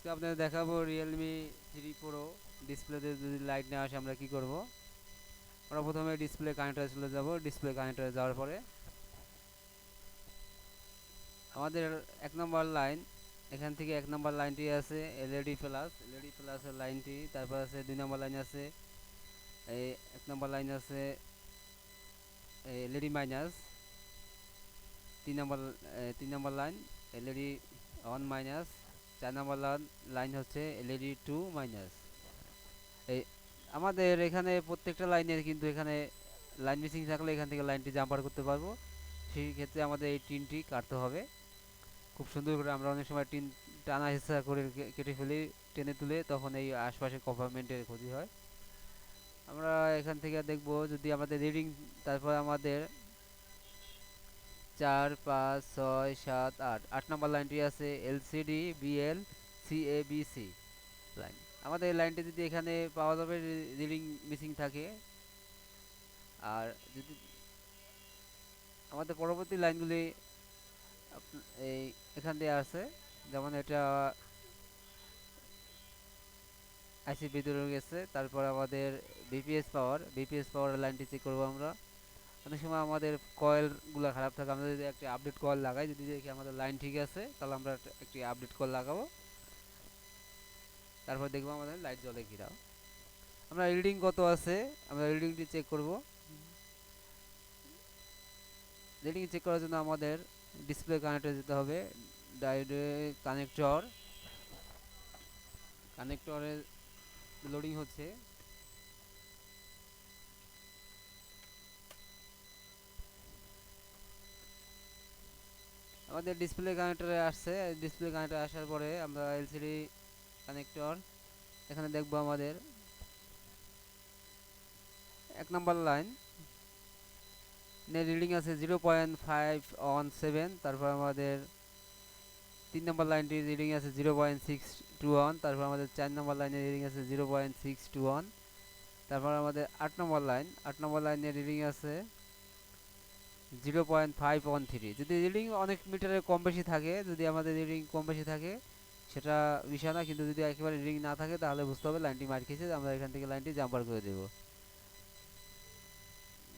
আজকে আপনাদের দেখাবো রিয়েলমি থ্রি প্রো ডিসপ্লেতে যদি লাইট না আসে আমরা কি করব? আমরা প্রথমে ডিসপ্লে কানেক্টরে চলে যাব। ডিসপ্লে কানেক্টরে যাওয়ার পরে আমাদের এক নম্বর লাইন এখান থেকে এক নম্বর লাইনটি আছে এলইডি প্লাস এলইডি প্লাসের লাইনটি তারপর আছে দুই নম্বর লাইন আছে, এই এক নম্বর লাইন আছে এলইডি মাইনাস তিন নম্বর তিন নম্বর লাইন এলইডি অন মাইনাস চার নম্বর লাইন হচ্ছে এলইডি টু মাইনাস এই আমাদের এখানে প্রত্যেকটা লাইনের কিন্তু এখানে লাইন মিসিং থাকলে এখান থেকে লাইনটি জাম্পার করতে পারব। সেই ক্ষেত্রে আমাদের এই টিনটি কাটতে হবে। খুব সুন্দর করে আমরা অনেক সময় টিন টানা হিসা করে কেটে ফেলি, টেনে তুলে, তখন এই আশপাশে কভারমেন্টের ক্ষতি হয়। আমরা এখান থেকে দেখব যদি আমাদের রিডিং তারপর আমাদের চার পাঁচ ছয় সাত আট। আট নম্বর লাইনটি আছে এলসিডি, বিএল, সিএবিসি লাইন। আমাদের লাইনটি যদি এখানে পাওয়া যাবে রিডিং মিসিং থাকে। আর যদি আমাদের পরবর্তী লাইনগুলি এই এখান দিয়ে আছে যেমন এটা আইসি ভিতরে গেছে, তারপর আমাদের বিপিএস পাওয়ার বিপিএস পাওয়ার লাইনটি চেক করব আমরা। অনেক সময় আমাদের কয়েলগুলো খারাপ থাকে, আমরা যদি একটি আপডেট কয়েল লাগাই, যদি দেখি আমাদের লাইন ঠিক আছে, তাহলে আমরা একটি আপডেট কয়েল লাগাবো। তারপর দেখব আমাদের লাইট জ্বলে কিনা। আমরা রিডিং কত আছে, আমরা রিডিংটি চেক করব। রিডিং চেক করার জন্য আমাদের ডিসপ্লে কানেক্টরে যেতে হবে ডাইরে কানেক্টর কানেক্টরে লোডিং হচ্ছে। আমাদের ডিসপ্লে কানেক্টরে আসছে। ডিসপ্লে কানেক্টর আসার পরে আমরা এলসিডি কানেক্টর এখানে দেখব আমাদের। এক নম্বর লাইন রিডিং আছে zero point five one seven তারপর আমাদের তিন নম্বর লাইনটি রিডিং আছে zero point six two one তারপর আমাদের চার নম্বর লাইনের রিডিং আছে zero point six two one তারপর আমাদের আট নম্বর লাইন আট নম্বর লাইনের রিডিং আছে zero point five one three যদি রিডিং অনেক মিটারে কম বেশি থাকে, যদি আমাদের রিডিং কম বেশি থাকে, সেটা বিষয় না। কিন্তু যদি একেবারে রিডিং না থাকে, তাহলে বুঝতে হবে লাইনটি মার খেয়েছে আমরা এখান থেকে লাইনটি জাম্পার করে দেবো।